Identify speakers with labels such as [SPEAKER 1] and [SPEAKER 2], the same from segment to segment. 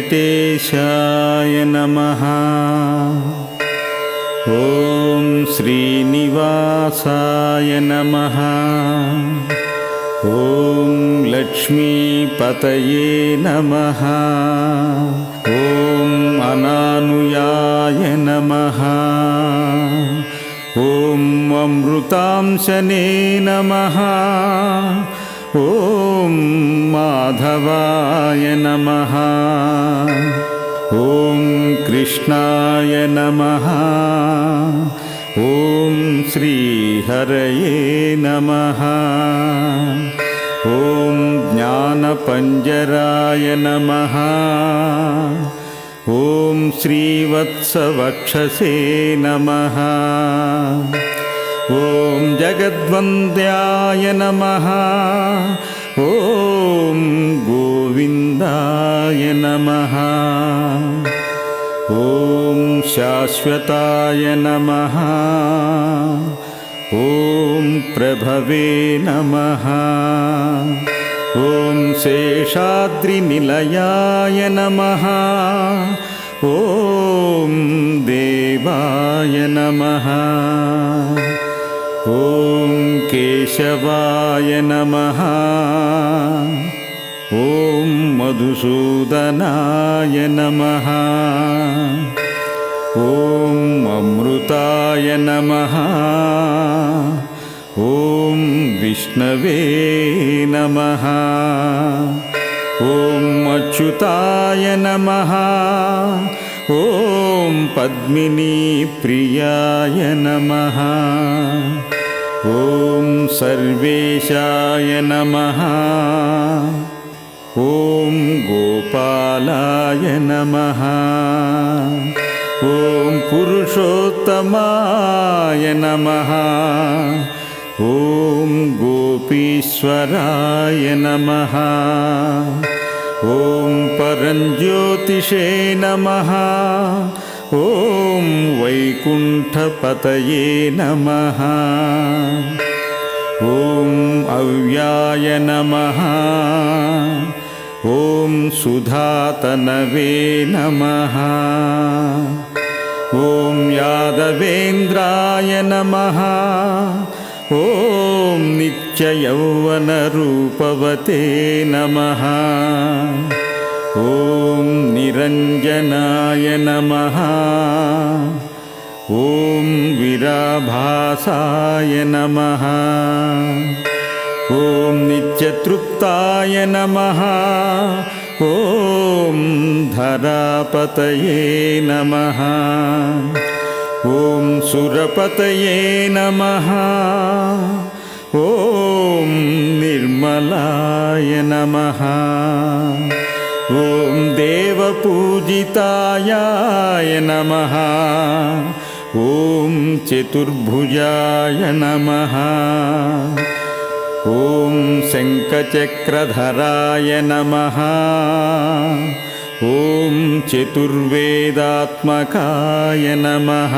[SPEAKER 1] वेङ्कटेशाय नमः। ॐ श्रीनिवासाय नमः। ॐ लक्ष्मीपतये नमः। ॐ अनानुयाय नमः। ॐ अमृतांशने नमः ॐ माधवाय नमः। ॐ कृष्णाय नमः। ॐ श्रीहरये नमः। ॐ ज्ञानपञ्जराय नमः। ॐ श्रीवत्सवक्षसे नमः ॐ जगद्वन्द्याय नमः। ॐ गोविन्दाय नमः। ॐ शाश्वताय नमः। ॐ प्रभवे नमः। ॐ शेषाद्रिनिलयाय नमः। ॐ देवाय नमः ॐ केशवाय नमः। ॐ मधुसूदनाय नमः। ॐ अमृताय नमः। ॐ विष्णवे नमः। ॐ अच्युताय नमः ॐ पद्मिनीप्रियाय नमः। ॐ सर्वेशाय नमः। ॐ गोपालाय नमः। ॐ पुरुषोत्तमाय नमः। ॐ गोपीश्वराय नमः ॐ परञ्ज्योतिषे नमः। ॐ वैकुण्ठपतये नमः। ॐ अव्याय नमः। ॐ सुधातनवे नमः। ॐ यादवेन्द्राय नमः। ॐ नित्ययौवनरूपवते नमः। ॐ निरञ्जनाय नमः। ॐ विराभासाय नमः। ॐ नित्यतृप्ताय नमः। ॐ धरापतये नमः। ॐ सुरपतये नमः ॐ निर्मलाय नमः। ॐ देवपूजितायाय नमः। ॐ चतुर्भुजाय नमः। ॐ शङ्खचक्रधराय नमः। ॐ चतुर्वेदात्मकाय नमः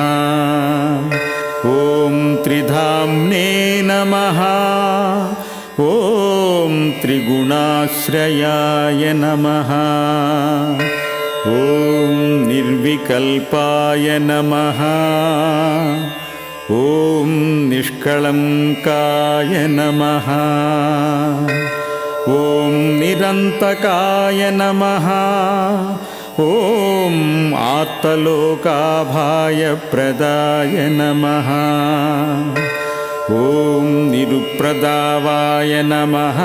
[SPEAKER 1] ॐ त्रिधाम्ने नमः। ॐ त्रिगुणाश्रयाय नमः। ॐ निर्विकल्पाय नमः। ॐ निष्कळङ्काय नमः। ॐ निरन्तकाय नमः। ॐ आत्तलोकाभायप्रदाय नमः। ॐ निरुप्रदावाय नमः।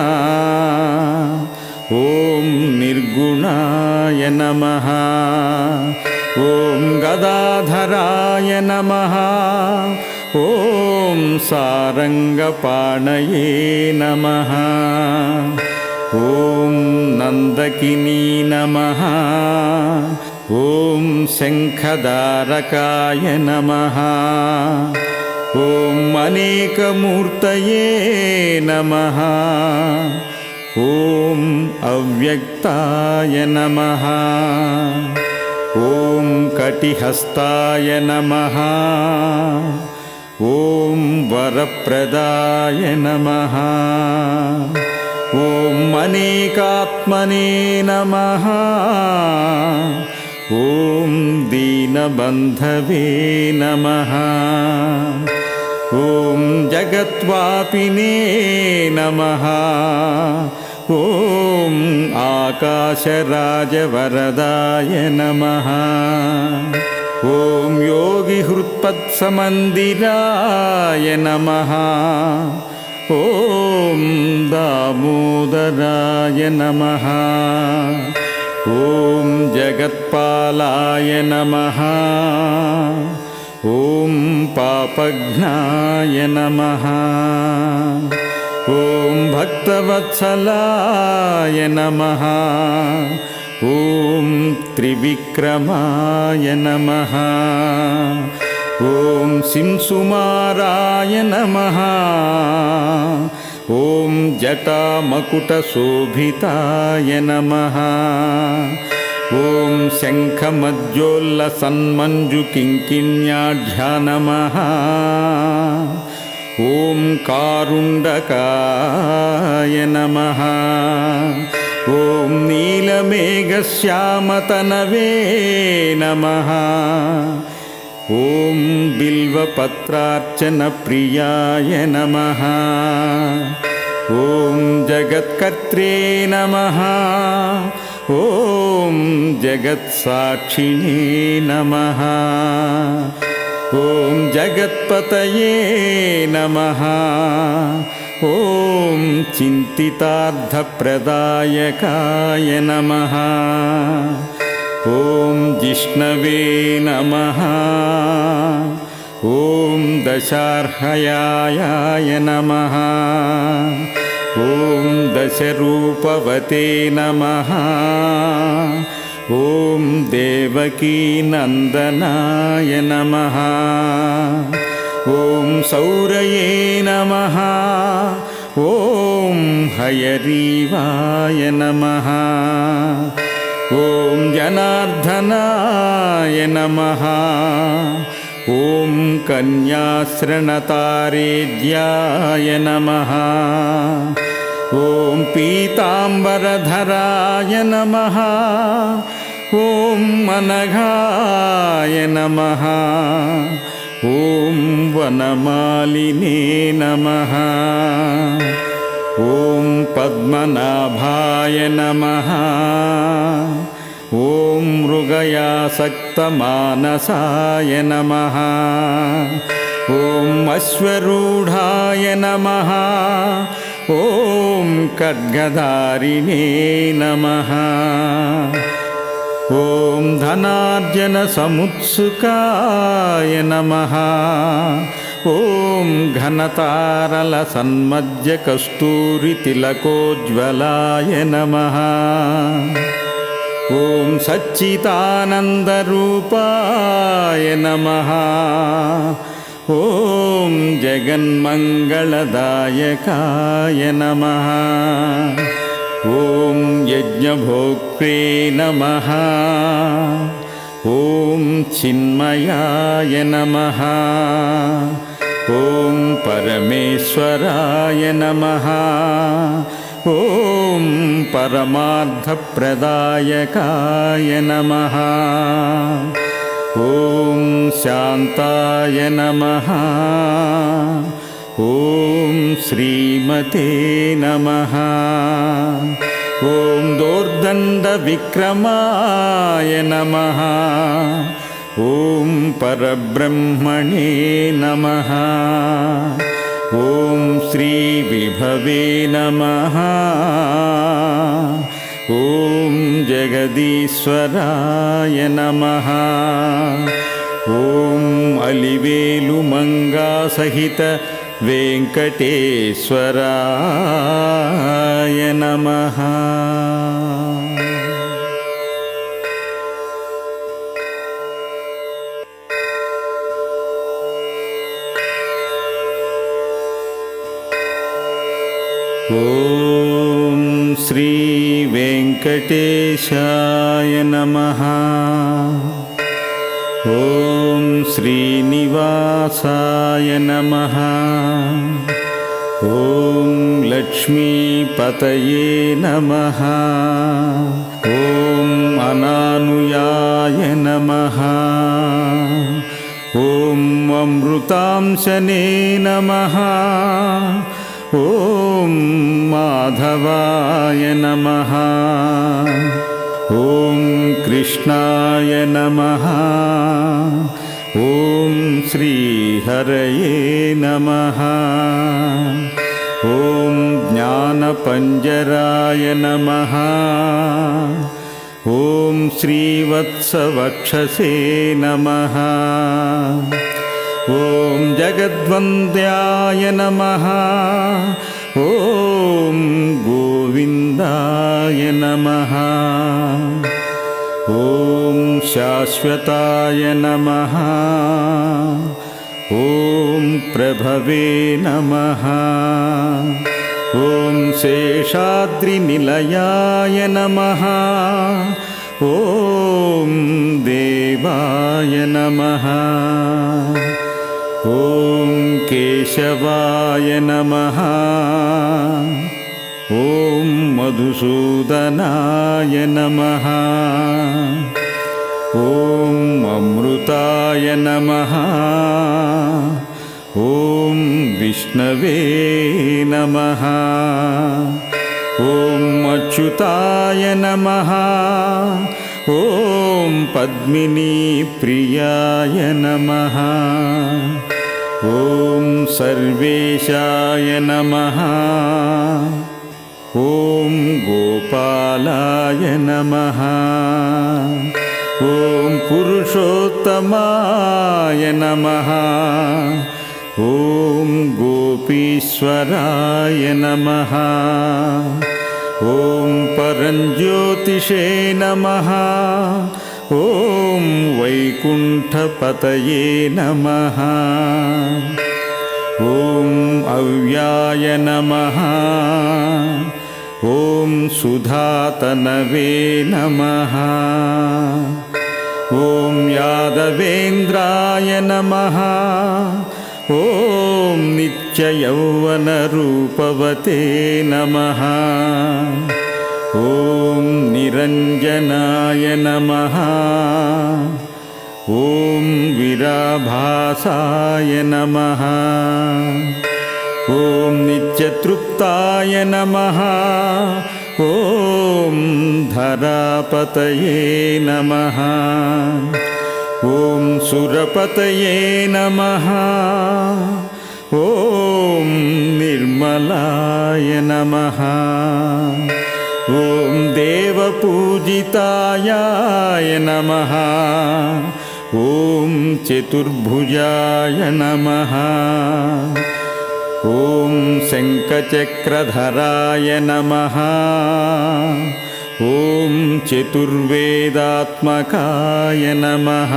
[SPEAKER 1] ॐ निर्गुणाय नमः। ॐ गदाधराय नमः। ॐ सारङ्गपाणये नमः। ॐ नन्दकिनी नमः ॐ शङ्खदारकाय नमः। ॐ अनेकमूर्तये नमः। ॐ अव्यक्ताय नमः। ॐ कटिहस्ताय नमः। ॐ वरप्रदाय नमः। ॐ अनेकात्मने नमः ॐ दीनबन्धवे नमः। ॐ जगत्वापिने नमः। ॐ आकाशराजवरदाय नमः। ॐ योगिहृत्पत्समन्दिराय नमः। ॐ दामोदराय नमः। ॐ जगत्पालाय नमः। ॐ पापघ्नाय नमः। ॐ भक्तवत्सलाय नमः। ॐ त्रिविक्रमाय नमः। ॐ सिंसुमाराय नमः। ॐ जटामकुटशोभिताय नमः ॐ शङ्खमज्जोल्लसन्मञ्जुकिङ्किण्याढ्या नमः ॐ कारुण्डकाय नमः। ॐ नीलमेघश्यामतनवे नमः। ॐ बिल्वपत्रार्चनप्रियाय नमः। ॐ जगत्कर्त्रे नमः। ॐ जगत्साक्षिणे नमः। ॐ जगत्पतये नमः। ॐ चिन्तितार्थप्रदायकाय नमः। ॐ जिष्णवे नमः। ॐ दशार्हयाय नमः ॐ दशरूपवते नमः। ॐ देवकीनन्दनाय नमः। ॐ सौरये नमः। ॐ हयरीवाय नमः। ॐ जनार्दनाय नमः। ॐ कन्याश्रणतारेज्याय नमः ॐ पीताम्बरधराय नमः। ॐ मनघाय नमः। ॐ वनमालिने नमः। ॐ पद्मनाभाय नमः। ॐ मृगयासक्तमानसाय नमः। ॐ अश्वरूढाय नमः ॐ खड्गधारिणे नमः ॐ धनार्जनसमुत्सुकाय नमः ॐ घनतारलसन्मज्जकस्तूरितिलकोज्ज्वलाय नमः ॐ सच्चिदानन्दरूपाय नमः ॐ जगन्मङ्गलदायकाय नमः। ॐ यज्ञभोक्त्रे नमः। ॐ चिन्मयाय नमः। ॐ परमेश्वराय नमः। ॐ परमार्थप्रदायकाय नमः ॐ शान्ताय नमः। ॐ श्रीमते नमः। ॐ दोर्दण्डविक्रमाय नमः। ॐ परब्रह्मणे नमः। ॐ श्रीविभवे नमः ॐ जगदीश्वराय नमः। ॐ अलिवेलुमङ्गासहित वेङ्कटेश्वराय नमः। ॐ श्रीवेङ्कटेशाय नमः। ॐ श्रीनिवासाय नमः। ॐ लक्ष्मीपतये नमः। ॐ अनानुयाय नमः। ॐ अमृतांशने नमः। ॐ माधवाय नमः। ॐ कृष्णाय नमः। ॐ श्रीहरये नमः। ॐ ज्ञानपञ्जराय नमः। ॐ श्रीवत्सवक्षसे नमः। ॐ जगद्वन्द्याय नमः ॐ गोविन्दाय नमः। ॐ शाश्वताय नमः। ॐ प्रभवे नमः। ॐ शेषाद्रिनिलयाय नमः। ॐ देवाय नमः। ॐ केशवाय नमः ॐ मधुसूदनाय नमः। ॐ अमृताय नमः। ॐ विष्णवे नमः। ॐ अच्युताय नमः। ॐ पद्मिनीप्रियाय नमः। ॐ सर्वेशाय नमः ॐ गोपालाय नमः। ॐ पुरुषोत्तमाय नमः। ॐ गोपीश्वराय नमः। ॐ परञ्ज्योतिषे नमः। ॐ वैकुण्ठपतये नमः। ॐ अव्याय नमः ॐ सुधातनवे नमः। ॐ यादवेन्द्राय नमः। ॐ नित्ययौवनरूपवते नमः। ॐ निरञ्जनाय नमः। ॐ विराभासाय नमः ॐ नित्यतृप्ताय नमः। ॐ धरापतये नमः। ॐ सुरपतये नमः। ॐ निर्मलाय नमः। ॐ देवपूजितायाय नमः। ॐ चतुर्भुजाय नमः ॐ शङ्खचक्रधराय नमः। ॐ चतुर्वेदात्मकाय नमः।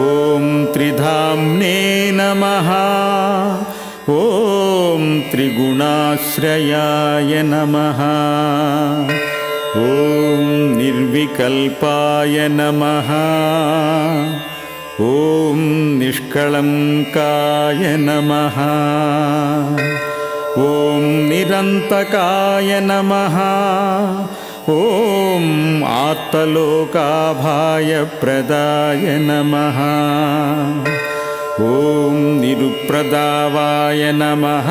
[SPEAKER 1] ॐ त्रिधाम्ने नमः। ॐ त्रिगुणाश्रयाय नमः। ॐ निर्विकल्पाय नमः ॐ निष्कळङ्काय नमः। ॐ निरन्तकाय नमः। ॐ आत्तलोकाभायप्रदाय नमः। ॐ निरुप्रदावाय नमः।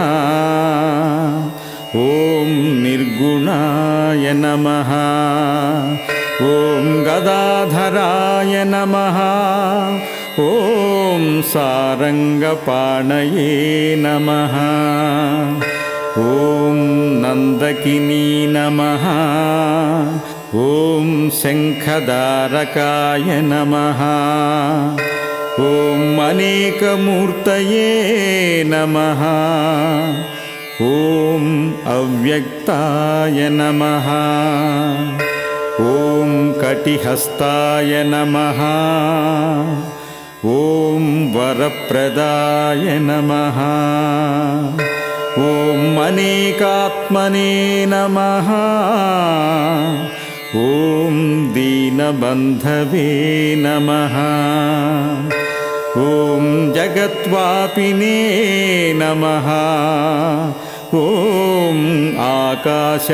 [SPEAKER 1] ॐ निर्गुणाय नमः। ॐ गदाधराय नमः ॐ सारङ्गपाणये नमः। ॐ नन्दकिनी नमः। ॐ शङ्खदारकाय नमः। ॐ अनेकमूर्तये नमः। ॐ अव्यक्ताय नमः। ॐ कटिहस्ताय नमः ॐ वरप्रदाय नमः। ॐ अनेकात्मने नमः। ॐ दीनबन्धवे नमः। ॐ जगत्वापिने नमः। ॐ आकाशराजवरदाय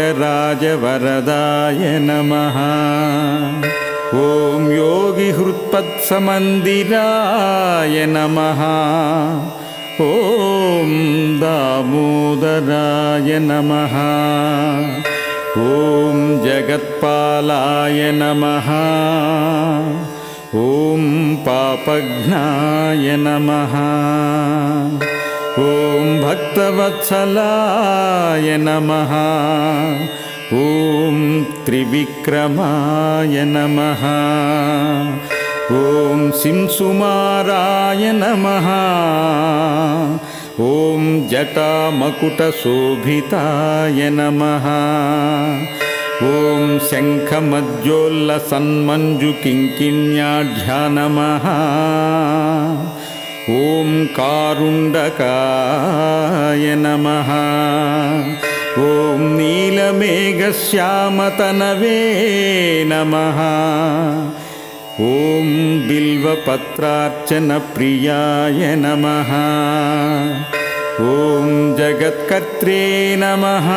[SPEAKER 1] नमः ॐ योगिहृत्पत्समन्दिराय नमः। ॐ दामोदराय नमः। ॐ जगत्पालाय नमः। ॐ पापघ्नाय नमः। ॐ भक्तवत्सलाय नमः ॐ त्रिविक्रमाय नमः। ॐ सिंसुमाराय नमः। ॐ जटामकुटशोभिताय नमः। ॐ शङ्खमज्जोल्लसन्मञ्जुकिङ्किण्याढ्या नमः ॐ कारुण्डकाय नमः ॐ नीलमेघश्यामतनवे नमः। ॐ बिल्वपत्रार्चनप्रियाय नमः। ॐ जगत्कर्त्रे नमः।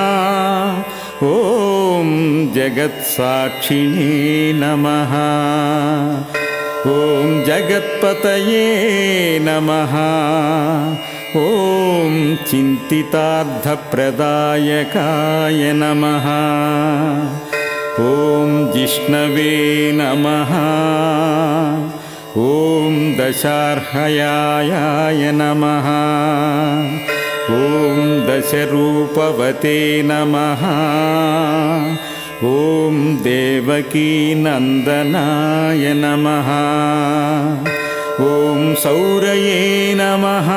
[SPEAKER 1] ॐ जगत्साक्षिणे नमः। ॐ जगत्पतये नमः ॐ चिन्तितार्थप्रदायकाय नमः। ॐ जिष्णवे नमः। ॐ दशार्हयाय नमः। ॐ दशरूपवते नमः। ॐ देवकीनन्दनाय नमः ॐ सौरये नमः।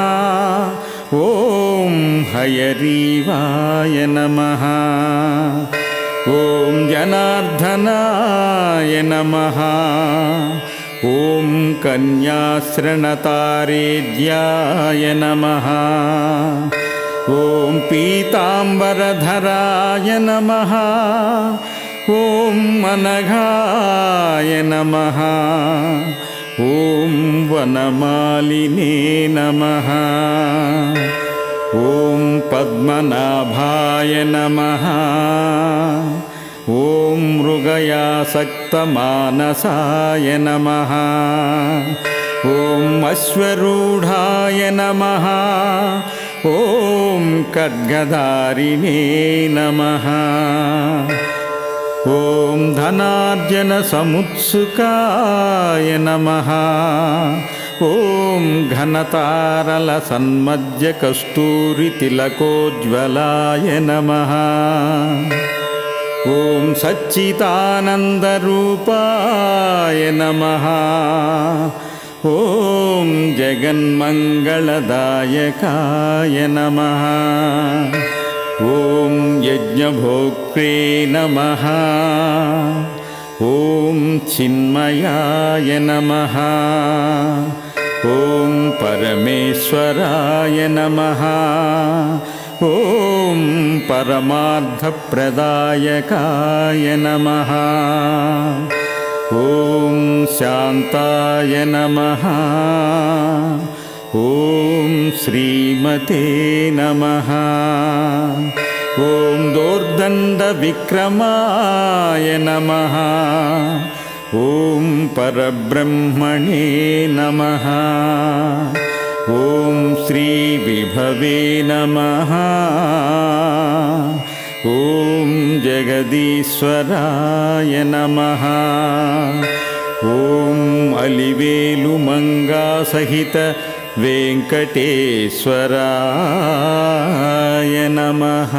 [SPEAKER 1] ॐ हयरीवाय नमः। ॐ जनार्दनाय नमः। ॐ कन्याश्रणतारेज्याय नमः। ॐ पीताम्बरधराय नमः। ॐ अनघाय नमः ॐ वनमालिने नमः। ॐ पद्मनाभाय नमः। ॐ मृगयासक्तमानसाय नमः। ॐ अश्वरूढाय नमः। ॐ खड्गधारिणे नमः ॐ धनार्जनसमुत्सुकाय नमः। ॐ घनतारलसन्मज्जकस्तूरितिलकोज्ज्वलाय नमः। ॐ सच्चिदानन्दरूपाय नमः। ॐ जगन्मङ्गलदायकाय नमः ॐ यज्ञभोक्त्रे नमः। ॐ चिन्मयाय नमः। ॐ परमेश्वराय नमः। ॐ परमार्थप्रदायकाय नमः। ॐ शान्ताय नमः ॐ श्रीमते नमः। ॐ दोर्दण्डविक्रमाय नमः। ॐ परब्रह्मणे नमः। ॐ श्रीविभवे नमः। ॐ जगदीश्वराय नमः। ॐ अलिवेलुमङ्गासहित वेङ्कटेश्वराय नमः।